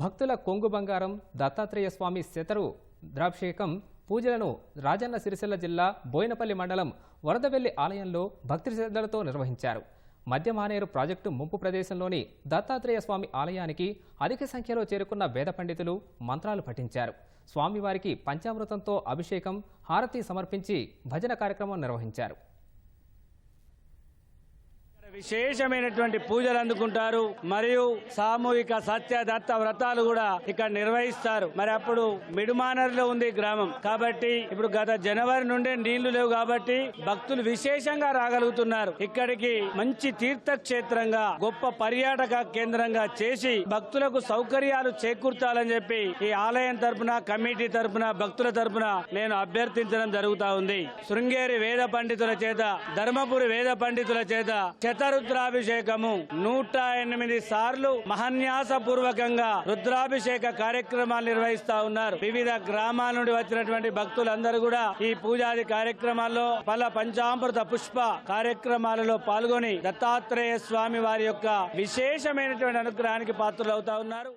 భక్తుల కొంగు బంగారం దత్తాత్రేయ స్వామి శతరు ద్రాభిషేకం పూజలను రాజన్న సిరిసిల్ల జిల్లా బోయినపల్లి మండలం వరదవెల్లి ఆలయంలో భక్తి శ్రద్ధలతో నిర్వహించారు. మధ్య మానేరు ప్రాజెక్టు ముంపు ప్రదేశంలోని దత్తాత్రేయ స్వామి ఆలయానికి అధిక సంఖ్యలో చేరుకున్న వేద పండితులు మంత్రాలు పఠించారు. స్వామివారికి పంచామృతంతో అభిషేకం హారతి సమర్పించి భజన కార్యక్రమం నిర్వహించారు. విశేషమైనటువంటి పూజలు అందుకుంటారు. మరియు సామూహిక సత్యదత్త వ్రతాలు కూడా ఇక్కడ నిర్వహిస్తారు. మరి అప్పుడు మిడుమానర్లో ఉంది గ్రామం. కాబట్టి ఇప్పుడు గత జనవరి నుండే నీళ్ళు లేవు కాబట్టి భక్తులు విశేషంగా రాగలుగుతున్నారు. ఇక్కడికి మంచి తీర్థక్షేత్రంగా గొప్ప పర్యాటక కేంద్రంగా చేసి భక్తులకు సౌకర్యాలు చేకూర్చాలని చెప్పి ఈ ఆలయం తరపున కమిటీ తరపున భక్తుల తరపున నేను అభ్యర్థించడం జరుగుతా ఉంది. శృంగేరి వేద పండితుల చేత ధర్మపురి వేద పండితుల చేత శతరుద్రాభిషేకము నూట ఎనిమిది సార్లు మహన్యాస పూర్వకంగా రుద్రాభిషేక కార్యక్రమాలు నిర్వహిస్తా ఉన్నారు. వివిధ గ్రామాల నుండి వచ్చినటువంటి భక్తులందరూ కూడా ఈ పూజాది కార్యక్రమాల్లో పల పంచామృత పుష్ప కార్యక్రమాలలో పాల్గొని దత్తాత్రేయ స్వామి వారి యొక్క విశేషమైనటువంటి అనుగ్రహానికి పాత్రలు అవుతా ఉన్నారు.